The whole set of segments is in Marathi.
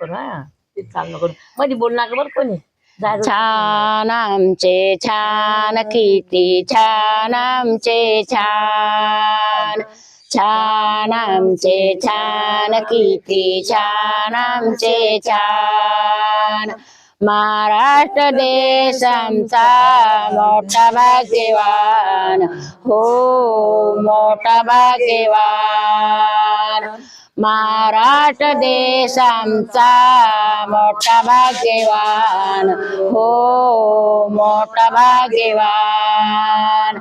करू हा. ते चालू करू. मध्ये बोल ना बरं कोणी. जायचं छान आमचे छान किती छान आमचे छान. छान आमचे छान किती छान आमचे छान. महाराष्ट्र देश आमचा मोठा भाग्यवान. हो मोठा भाग्यवान. महाराष्ट्र देश आमचा मोठा भाग्यवान. हो. मोठा भाग्यवान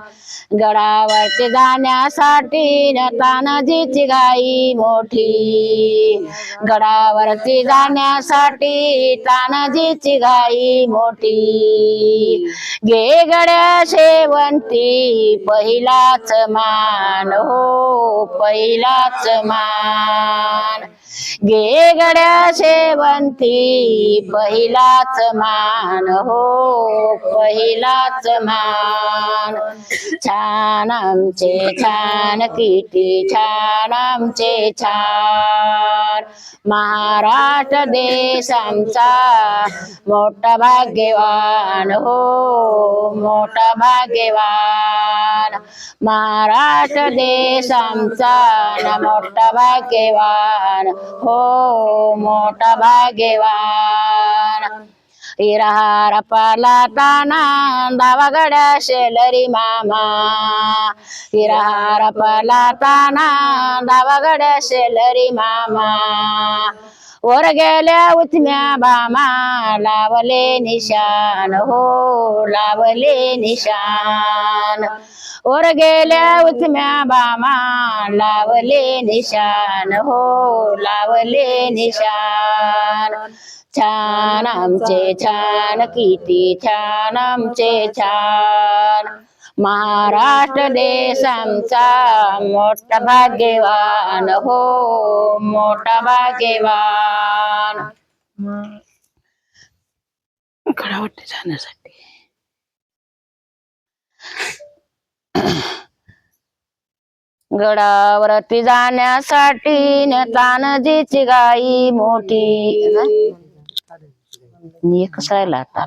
गडावरती जाण्यासाठी न तानाजीची गाई मोठी. गडावरती जाण्यासाठी तानाजीची गाई मोठी. गे गड्या शेवंती पहिलाच मान हो पहिलाच मान. गे गड्या शेवंती पहिलाच मान हो पहिलाच मान. छान आमचे छान किती छान आमचे छान. महाराष्ट्र देश आमचा मोठा भाग्यवान हो मोठा भाग्यवान. महाराष्ट्र देश आमचा ना मोठा भाग्यवान. हो मोठा भाग्यवान. हिरहार पलाताना दावागड्या शेलरी मामा. इराहार पलाताना दावागड्या शेलरी मामा. वर गेल्या उथम्या बामा लावले निशान हो लावले निशान. वर गेल्या उथम्या बामा लावले निशान हो लावले निशान. छान आमचे छान किती छान आमचे छान. महाराष्ट्र देश आमचा मोठा भाग्यवान. हो मोठा भाग्यवान. गडावरती जाण्यासाठी. गडावरती जाण्यासाठी तानजीची गाई मोठी. एक राहिला आता?